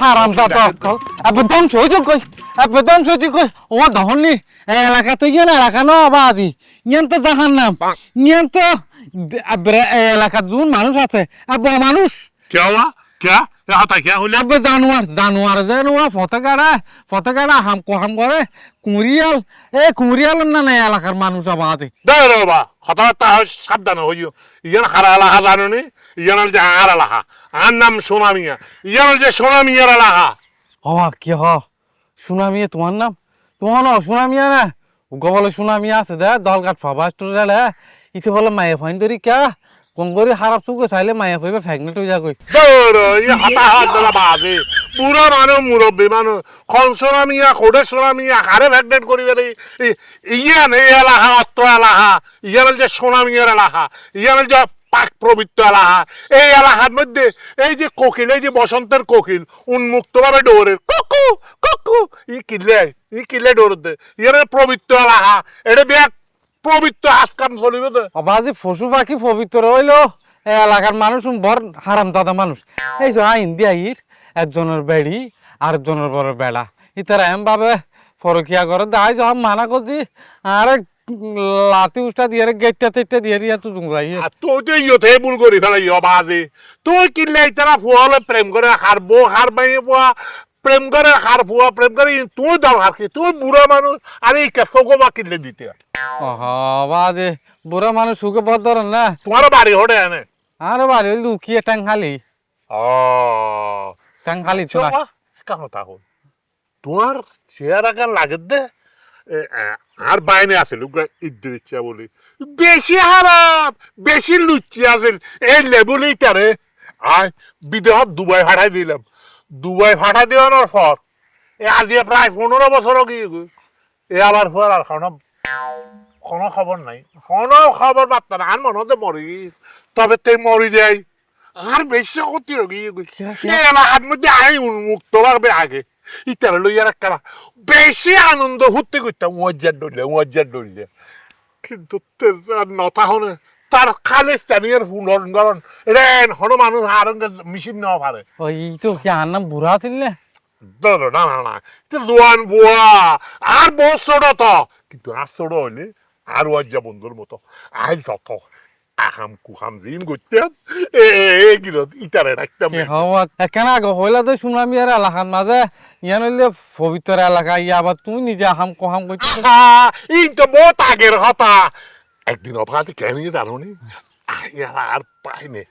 হারামজাদা অকল আপনি ধ্বংস হয়ে যাও কই আপনি ধ্বংস হয়ে কই ও ধরনি এলাকাতে গিয়ে না এলাকা না অবা আজি ইয়ান তো জাহান নাম ইয়ান তো এলাকার দুজন মানুষ আছে আব্বা মানুষ কেওয়া কে হাতা কে হইলে আব্বা জানোয়ার জানোয়ার জানোয়ার ফতেগাড়া ফতেগাড়া হাম কোহাম করে কুঁড়িয়াল এ কুঁড়িয়ালের না না এলাকার মানুষ আবার আছে দে রে বাবা হঠাৎ সাবধান হইও ইয়ান হারা এলাকা জানো নি ইয়ান হারা এলাকা আর নাম সোনা মিয়া ইয়ান যে সোনা মিয়ার এলাহা হওয়া কি হ? সুনামিয়া তোমার নাম? তোমার নাম সুনামিয়া না? গবলে সুনামিয়া আছে দে দলঘাট ফাবা স্টোরে ইতে বলে মায়ে ফাইন ধরি কে? কোন করে হারাপ চুকে চাইলে মায়ে ফাইবে ফ্যাগনেট হয়ে যাগই ইয়ে হাতা হাত ধরা বাজে। বুড়া মানুষ মুরব্বী মানুষ সোনা মিয়া কোডে সোনা মিয়া হারে ভ্যাকডেট করিবে রে? ইয়া এই এলাহা অত্র এলাহা ইয়ান যে সোনা মিয়ার এলাহা ইয়ান যে পাক পবিত্র এলাহা। এই এলাহার মধ্যে এই যে কোকিল, এই যে বসন্তের কোকিল উন্মুক্ত ভাবে ডোরের কুকু কুকু, ই কিলে ই কিলে ডোর দে। ইয়ার পবিত্র এলাহা, এটা বিয়া পবিত্র আজকাম চলিব দে। পশু পাখি পবিত্র হইল। এ এলাকার মানুষ বর হারাম দাদা মানুষ। এই যে আইন দিয়াইর একজনের বেড়ি, আরেকজনের বড় বেড়া। ইতারা এম ভাবে ফরকিয়া করে দাই যখন মানা করছি আরে লাতি উষ্টা দিয়ে গেটটা তেটটা দিয়ে দিয়া তো আর তুই তো ইয়তে ভুল করি ফেলে ইয় বাজে। তুই কিনলে তারা ফুয়ালে প্রেম করে হারবো হার বাইয়ে ফুয়া প্রেম করে হার ফুয়া প্রেম করে তুই দাও হার কি? তুই বুড়া মানুষ আর এই কেসো বা কিনলে দিতে ওহ বাজে বুড়া মানুষ সুখে বদ ধরেন না? তোমার বাড়ি হটে আনে আরে বাড়ি লুকিয়ে ট্যাং খালি ও। ট্যাং খালি তো না। কেন তা হল তোমার চেহারা কেন লাগে দে। আর বাইনে আছে লোক ইদ্দের ইচ্ছা বলি। বেশি হারাপ বেশি লুচি আছে এই লেবুলেই তারে আয় বিদেহত দুবাই ফাটাই দিলাম। দুবাই ফাটাই দেওয়ানোর পর এ আজি প্রায় পনেরো বছর গিয়ে এ আবার পর আর কোনো কোনো খবর নাই। কোনো খবর বার্তা না আর মনে হতে মরি। তবে তে মরি যাই। আর বেশি ক্ষতি হয়ে গিয়ে এলাকার মধ্যে আমি উন্মুক্ত ভাবে আগে। ইতারা লইয়ার একটা বেশি আনন্দ হতে করতাম মজ্জার ডরলে মজ্জার ডরলে কিন্তু নথা হনে তার খালে স্থানীয় ফুলন গরন রেন হনো মানুষ আর মেশিন নেওয়া পারে। ওই তো কি নাম বুড়া আছিল না? না না না তো জোয়ান বুয়া আর ছোট তো। কিন্তু আর ছোট হইলে আর ওয়াজ্জা বন্ধুর মতো। আই যত আহাম কুহাম দিন করতাম এ এ গিরত ইটারে রাখতাম। কি হওয়া এখানে আগে হইলা তো শুনলাম ইয়ার এলাকার মাঝে। ইয়ান হইলে পবিত্র এলাকা, ইয়া আবার তুমি নিজে হাম কহাম করছ এই তো বহুত আগের কথা। একদিন অফাতে কেন জানো নি? আর পাইনে